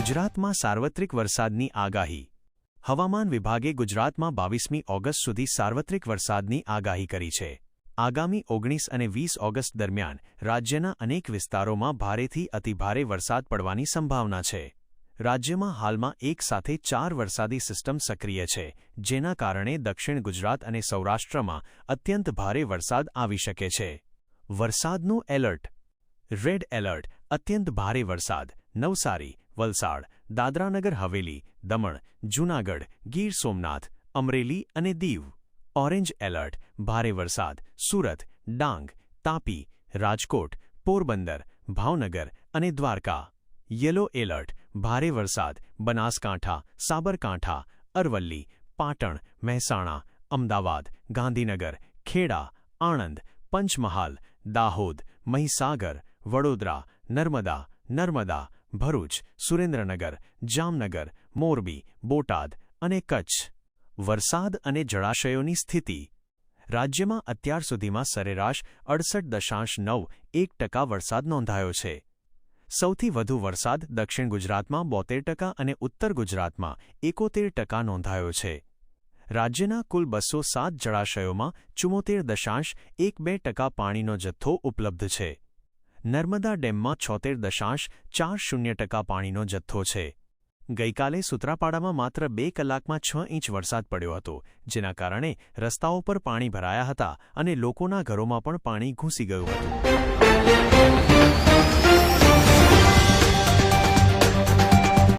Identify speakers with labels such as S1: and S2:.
S1: ગુજરાતમાં સાર્વત્રિક વરસાદની આગાહી. હવામાન વિભાગે ગુજરાતમાં બાવીસમી ઓગસ્ટ સુધી સાર્વત્રિક વરસાદની આગાહી કરી છે. આગામી ઓગણીસ અને વીસ ઓગસ્ટ દરમિયાન રાજ્યના અનેક વિસ્તારોમાં ભારેથી અતિભારે વરસાદ પડવાની સંભાવના છે. રાજ્યમાં હાલમાં એક સાથે ચાર વરસાદી સિસ્ટમ સક્રિય છે, જેના કારણે દક્ષિણ ગુજરાત અને સૌરાષ્ટ્રમાં અત્યંત ભારે વરસાદ આવી શકે છે. વરસાદનું એલર્ટ. Red alert. અત્યંત ભારે વરસાદ. નવસારી. વલસાડ દાદરાનગર હવેલી દમણ જૂનાગઢ ગીર સોમનાથ અમરેલી અને દીવ ઓરેન્જ એલર્ટ ભારે વરસાદ સુરત ડાંગ તાપી રાજકોટ પોરબંદર ભાવનગર અને દ્વારકા યલો એલર્ટ ભારે વરસાદ બનાસકાંઠા સાબરકાંઠા અરવલ્લી પાટણ મહેસાણા અમદાવાદ ગાંધીનગર ખેડા આણંદ પંચમહાલ દાહોદ મહીસાગર વડોદરા નર્મદા નર્મદા ભરૂચ, સુરેન્દ્રનગર, જામનગર, મોરબી, બોટાદ અને કચ્છ. વરસાદ અને જળાશયોની સ્થિતિ. રાજ્યમાં અત્યાર સુધીમાં સરેરાશ અડસઠ દશાંશ નવ એક ટકા વરસાદ નોંધાયો છે. સૌથી વધુ વરસાદ દક્ષિણ ગુજરાતમાં બોતેર ટકા અને ઉત્તર ગુજરાતમાં એકોતેર ટકા નોંધાયો છે. રાજ્યના કુલ બસો સાત જળાશયોમાં ચુમ્મોતેર દશાંશ એક બે ટકા પાણીનો જથ્થો ઉપલબ્ધ છે. નર્મદા ડેમમાં છોતેર દશાંશ ચાર શૂન્ય ટકા પાણીનો જથ્થો છે. ગઈકાલે સુત્રાપાડામાં માત્ર બે કલાકમાં છ ઇંચ વરસાદ પડ્યો હતો, જેના કારણે રસ્તાઓ પર પાણી ભરાયા હતા અને લોકોના ઘરોમાં પણ પાણી ઘૂસી ગયું હતું.